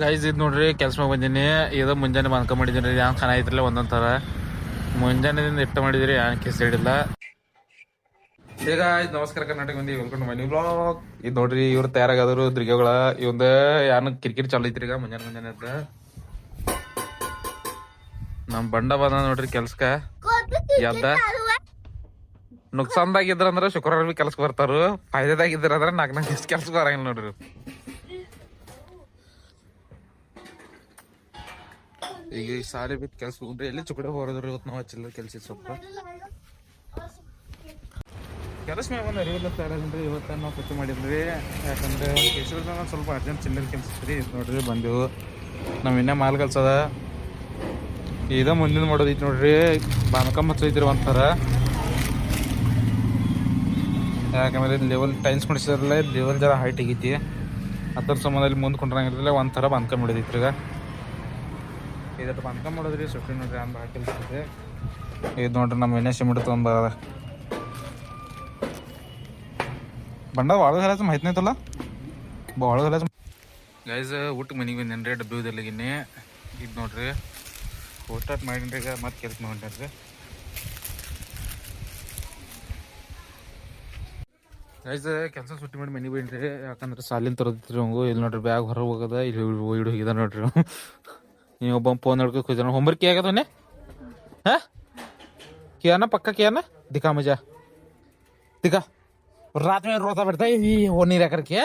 Guys ಇದು ನೋಡ್ರಿ ಕೆಲ್ಸ ಮಾಡಿ ಬಂದೀನಿ. ಇದು ಮುಂಜಾನೆ ಬಂದ್ಕೊಂಡ್ ಮಾಡಿದೀನಿ ರೀ. ಯಾವ ಖಾನ ಐತ್ರಲ್ಲ, ಒಂದೊಂದ್ ಥರ. ಮುಂಜಾನೆದಿಂದ ಇಟ್ಟು ಮಾಡಿದ್ರಿ ಯಾವ ಕೇಸ್ ಹಿಡಿಲ್ಲ. ಈಗ ನಮಸ್ಕಾರ ಕರ್ನಾಟಕ ಮಂದಿ ವೆಲ್ಕಮ್ ಮನಿ ಬ್ಲಾಗ್ ಇದು ನೋಡ್ರಿ, ಇವ್ರು ತಯಾರಾಗದ್ರು ದ್ರಿಗೆಗಳ ಇವಂದ ಯಾನ ಕ್ರಿಕೆಟ್ ಚಾಲು ಐತ್ರಿ ಈಗ, ಮುಂಜಾನೆ ಮುಂಜಾನೆ ಅದ ನಮ್ ಬಂಡ ಬಂದ ನೋಡ್ರಿ ಕೆಲ್ಸಕ್ಕ ಎದ್ದ. ನುಕ್ಸಾನ್ದಾಗಿದ್ರ ಅಂದ್ರ ಶುಕ್ರವಾರ ಬಿ ಕೆಲ್ಸಕ್ಕೆ ಬರ್ತಾರು ಫಾಯ್ದಾಗಿದ್ರ ಅಂದ್ರ ನಾಲ್ಕು ನಾಲ್ಕು ಕೆಲ್ಸಕ್ಕೆ ಬರಂಗಿಲ್ಲ ನೋಡ್ರಿ ಈಗ ಈ ಸಾಲಿ ಬಿಟ್ಟು ಕೆಲ್ಸ ಹೋಗ್ರಿ. ಎಲ್ಲಿ ಚುಕಡೆ ಹೊರದ್ರಿ ಇವತ್ತು ನಾವು ಹಚ್ಚಿಲ್ಲ ಕೆಲ್ಸ ಸ್ವಲ್ಪ. ಕೆಲಸ ತರಲ್ರಿ ಇವತ್ತು ನಾವು ಖರ್ಚು ಮಾಡಿದ್ರಿ ಯಾಕಂದ್ರೆ ಕೆಲ್ಸದ ಸ್ವಲ್ಪ ಅರ್ಜೆಂಟ್ ಚಿಲ್ಲರ್ ಕೆಲಸ ರೀ ನೋಡ್ರಿ, ಬಂದೆವು. ನಾವು ಇನ್ನೇ ಮಾಲ್ ಕಲ್ಸದ. ಇದ ಮುಂದಿನ ಮಾಡೋದೈತಿ ನೋಡ್ರಿ. ಬಾನಕಮ್ಮ ಹಚ್ಚೈತ್ರಿ ಒಂಥರ ಯಾಕಂದ್ರೆ ಲೆವೆಲ್ ಟೈನ್ಸ್ ಮಾಡಿಸಿದ್ರಲ್ಲ ಲೆವೆಲ್ ಜರ ಹೈಟ್ ಆಗೈತಿ. ಅದ್ರ ಸಂಬಂಧದಲ್ಲಿ ಮುಂದೆ ಕೊಂಡ್ರಂಗಿರಲಿಲ್ಲ ಒಂಥರ ಬಾಂದ್ಕೊಂಡ್ ಬಿಡೋದೈತ್ರಿ ಈಗ. ಇದಟ್ಟು ಬಾಂದ್ಕೊಂಡ್ ಮಾಡೋದ್ರಿ ಸುಟ್ಟಿ ನೋಡ್ರಿ ಅಂದ್ ಭಾಳ ಕೆಲಸ ಇದು. ನೋಡ್ರಿ ನಮ್ಮ ಎಣ್ಣೆ ಸಿಮೆಂಟ್ ತೊಗೊಂಡ್ ಬರದ ಬಂಡ ಭಾಳ ಹಲಾಸ ಮಾಹಿತಿ ಐತಲ್ಲ ಸಲ ಹಲಾಸ ಗೈಸ್ ಊಟ ಮನೆಗೆ ಬಂದೇನ್ರಿ ಡಬ್ಬಿ ಉದರ್ಲಿಗಿನಿ ಇದು ನೋಡ್ರಿ ಊಟ ಮಾಡೀನಿ ಈಗ ಮತ್ತೆ ಕೆಲಸ ಮಾಡ್ರಿ ಗೈಸ್ ಕೆಲಸ ಸುಟ್ಟಿ ಮಾಡಿ ಮನೆಗೆ ಬಂದ್ರಿ ಯಾಕಂದ್ರೆ ಸಾಲಿನ ತರದಿತ್ತು ಅವಂಗು ಇಲ್ಲಿ ನೋಡ್ರಿ ಬ್ಯಾಗ್ ಹೊರಗೆ ಹೋಗದ ಇಲ್ಲಿ ಹೋಗಿದ ನೋಡ್ರಿ. ನೀವು ಒಬ್ಬ ಫೋನ್ ನೋಡ್ಕೊ ಕೂತಾನ ಹೋಮ್ವರ್ಕ್ क्या क्या तूने हाँ किया ना पक्का किया ना दिखा मुझे दिखा रात में रोता बैठता है ये वो नहीं रह करके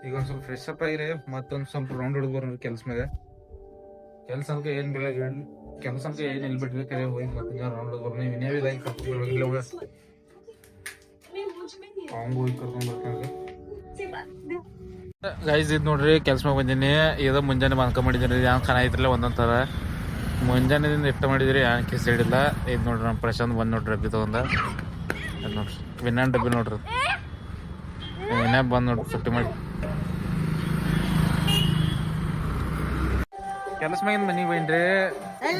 ಈಗ ಒಂದು ಸ್ವಲ್ಪ ಫ್ರೆಶ್ ಅಪ್ ಆಗಿರಿ ಮತ್ತೊಂದು ಸ್ವಲ್ಪ ರೌಂಡ್ ಹೊಡೆದು ಬರೋಣ ಕೆಲಸ ಮ್ಯಾಗ ಕೆಲಸ ಅಂತ ಏನ್ ಬೇಡ ಕೆಲಸ ಅಂತ ಏನ್ ಇಲ್ಲಿ ಬಿಡ್ರಿ ಕರೆ ಹೋಗಿ ಮತ್ತೆ ರೌಂಡ್ ಹೊಡೆದು ಬರೋಣ ನೀವು ಇನ್ನೇವಿ ಲೈಕ್ ಕರ್ಕೊಂಡು ಹೋಗ ಅವ್ನು ಹೋಗಿ ಕರ್ಕೊಂಡು ಬರ್ತಾನೆ ಗೈಸ್ ಇದು ನೋಡ್ರಿ ಕೆಲ್ಸ ಬಂದೀನಿ. ಇದು ಮುಂಜಾನೆ ಬಂದ್ಕೊಂಡ್ ಮಾಡಿದ್ರಿ ಯಾವ ಖಾನ ಐತ್ರಲ್ಲ ಒಂದೊಂದ್ ಥರ ಮುಂಜಾನೆದಿಂದ ಇಷ್ಟ ಮಾಡಿದ್ರಿ ಯಾಕೆ ಕೆಸ ಹಿಡಿಲ್ಲ ಇದು ನೋಡ್ರಿ ನಮ್ಮ ಪ್ರಶಾಂತ್ ಬಂದು ನೋಡ್ರಿ, ಡಬ್ಬಿ ತಗೊಂಡ. ಅದು ನೋಡ್ರಿ ವಿನ್ನಾನ್ ಡಬ್ಬಿ ನೋಡ್ರಿ. ವಿನ್ನ ಬಂದು ನೋಡ್ರಿ, ಸುಟ್ಟಿ ಮಾಡಿ. ಕೆಲಸ ಮ್ಯಾಗಿನ ಮನೆಗೆ ಬೈನ್ರಿ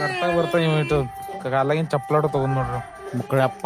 ಬರ್ತಾ ಬರ್ತಾ ಇವ್ ಇಟ್ಟು ಕಾಲಾಗಿನ ಚಪ್ಪಲಾಟ ತಗೊಂಡ್ ನೋಡ್ರಿ. ಮುಕ್ಕಳಿ ಅಪ್ಪ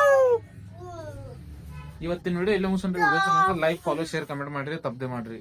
ಇವತ್ತಿನ ವಿಡಿಯೋ ಎಲ್ಲ ಮುಗಿಸ್ಕೊಂಡ್ರಿ ಲೈಕ್ ಫಾಲೋ ಶೇರ್ ಕಮೆಂಟ್ ಮಾಡ್ರಿ. ತಪ್ಪದೆ ಮಾಡ್ರಿ.